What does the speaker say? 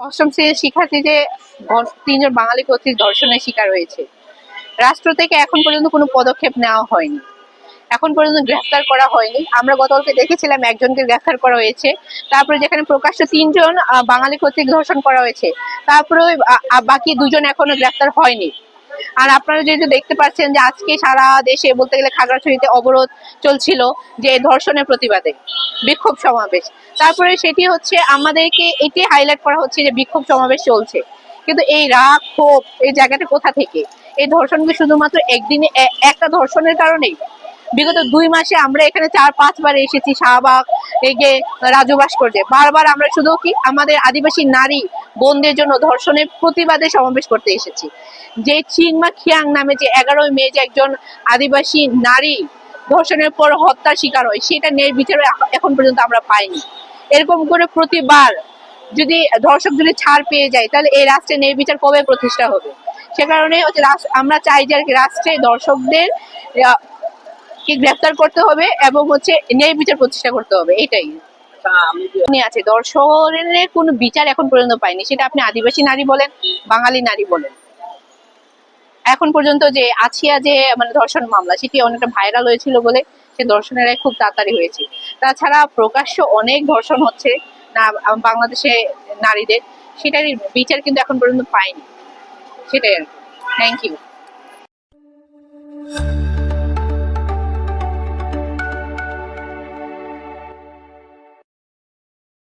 অষ্টম শ্রেণির শিক্ষার্থী যে তিনজন বাঙালি কর্তৃক ধর্ষণের শিকার হয়েছে। রাষ্ট্র থেকে এখন পর্যন্ত কোনো পদক্ষেপ নেওয়া হয়নি। এখন পর্যন্ত গ্রেফতার করা হয়নি। আমরা গতকালকে দেখেছিলাম একজনকে গ্রেফতার করা হয়েছে। তারপরে যেখানে প্রকাশ্য তিনজন বাঙালি কর্তৃক ধর্ষণ করা হয়েছে, তারপরে বাকি দুজন এখনও গ্রেফতার হয়নি। আর আপনারা যেহেতু দেখতে পাচ্ছেন যে আজকে সারা দেশে বলতে গেলে খাগড়াছড়িতে অবরোধ চলছিল যে ধর্ষণের প্রতিবাদে বিক্ষোভ সমাবেশ। তারপরে সেটি হচ্ছে আমাদেরকে এটি হাইলাইট করা হচ্ছে যে বিক্ষোভ সমাবেশ চলছে। কিন্তু এই রাগ, ক্ষোভ, এই জায়গাটা কোথা থেকে? এই ধর্ষণকে শুধুমাত্র একদিনে একটা ধর্ষণের কারণেই? বিগত দুই মাসে আমরা এখানে চার, পাঁচবার এসেছি শাহবাগ এগে রাজু ভাস্কর্যে বারবার আমরা শুধু কি আমাদের আদিবাসী নারী বোনদের জন্য ধর্ষণের প্রতিবাদে সমাবেশ করতে এসেছি। যে চিংমা খিয়াং নামে যে এগারোই মে যে একজন আদিবাসী নারী ধর্ষণের পর হত্যার শিকার হয় সেটা ন্যায় এখন পর্যন্ত আমরা পাইনি। এরকম করে প্রতিবার যদি ধর্ষক যদি ছাড় পেয়ে যায় তাহলে এই রাষ্ট্রে ন্যায় বিচার কবে প্রতিষ্ঠা হবে? সে কারণে হচ্ছে আমরা চাই যে রাষ্ট্রে দর্শকদের আহ, কি গ্রেফতার করতে হবে এবং হচ্ছে ন্যায় বিচার প্রতিষ্ঠা করতে হবে এটাই। আছে। দর্শনের বিচার এখন পর্যন্ত পাইনি। সেটা আপনি আদিবাসী নারী বলেন, বাঙালি নারী বলেন। এখন পর্যন্ত যে আছিয়া যে মানে ধর্ষণ মামলা, সেটি অনেকটা ভাইরাল হয়েছিল বলে সে ধর্ষণের খুব তাড়াতাড়ি হয়েছে। তাছাড়া প্রকাশ্য অনেক ধর্ষণ হচ্ছে না বাংলাদেশে নারীদের। সেটারই বিচার কিন্তু এখন পর্যন্ত পাইনি। সেটাই আর থ্যাংক ইউ